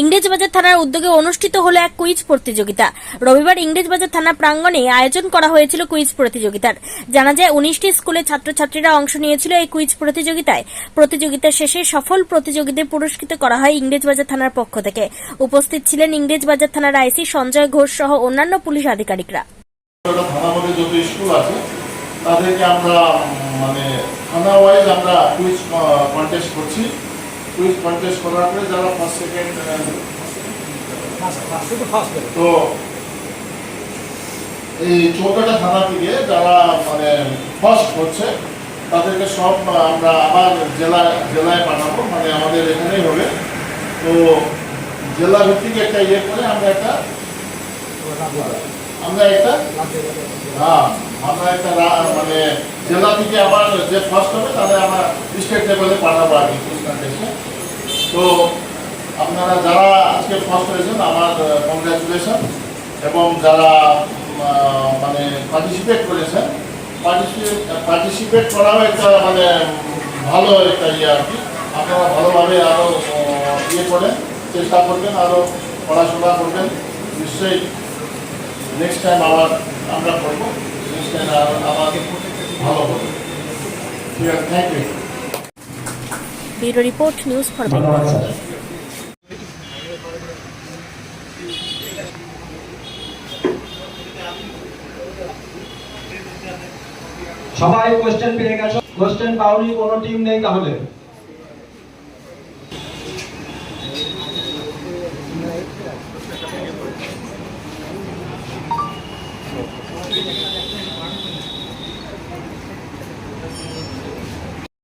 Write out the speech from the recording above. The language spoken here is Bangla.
ইংরেজবাজার থানার উদ্যোগে অনুষ্ঠিত হলো এক কুইজ প্রতিযোগিতা। রবিবার ইংরেজবাজার থানা প্রাঙ্গণে আয়োজন করা হয়েছিল কুইজ প্রতিযোগিতার। জানা যায়, উনিশটি স্কুলের ছাত্রছাত্রীরা অংশ নিয়েছিল এই কুইজ প্রতিযোগিতায়। প্রতিযোগিতা শেষে সফল প্রতিযোগীদের পুরস্কৃত করা হয় ইংরেজবাজার থানার পক্ষ থেকে। উপস্থিত ছিলেন ইংরেজবাজার থানার আইসি সঞ্জয় ঘোষ সহ অন্যান্য পুলিশ আধিকারিকরা। স্কুল তাদেরকে আমরা মানে থানা ওয়াইজ আমরা কুইজ কন্টেস্ট করছি। কুইজ কন্টেস্ট করার পরে যারা ফার্স্ট সেকেন্ড তো এই চৌদ্দটা থানা থেকে যারা মানে ফার্স্ট হচ্ছে তাদেরকে সব আমরা আবার জেলা জেলায় পাঠাবো মানে আমাদের এখানেই হবে। তো জেলা ভিত্তিক একটা ইয়ে করে আমরা একটা আমরা একটা হ্যাঁ আমরা একটা মানে জেলা থেকে আবার যে ফার্স্ট হবে তাদের আমরা স্টেট লেভেলে পাঠাবো আর কি কুইজ কন্টেস্টে তো আপনারা যারা আজকে ফার্স্ট হয়েছেন, আমার কংগ্রাচুলেশন এবং যারা মানে পার্টিসিপেট করেছেন পার্টিসিপেট পার্টিসিপেট করাও একটা মানে ভালো একটা ইয়ে আর কি। আপনারা ভালোভাবে আরও ইয়ে করেন, চেষ্টা করবেন আরও পড়াশোনা করবেন। নিশ্চয়ই নেক্সট টাইম আবার আমরা করব। নেক্সট টাইম আবার ভালো হবে। ঠিক আছে thank you bureau report, news for sir সবাই কোশ্চেন পেয়ে গেছো। কোশ্চেন পাওনি, কোনো টিম নেই তাহলে।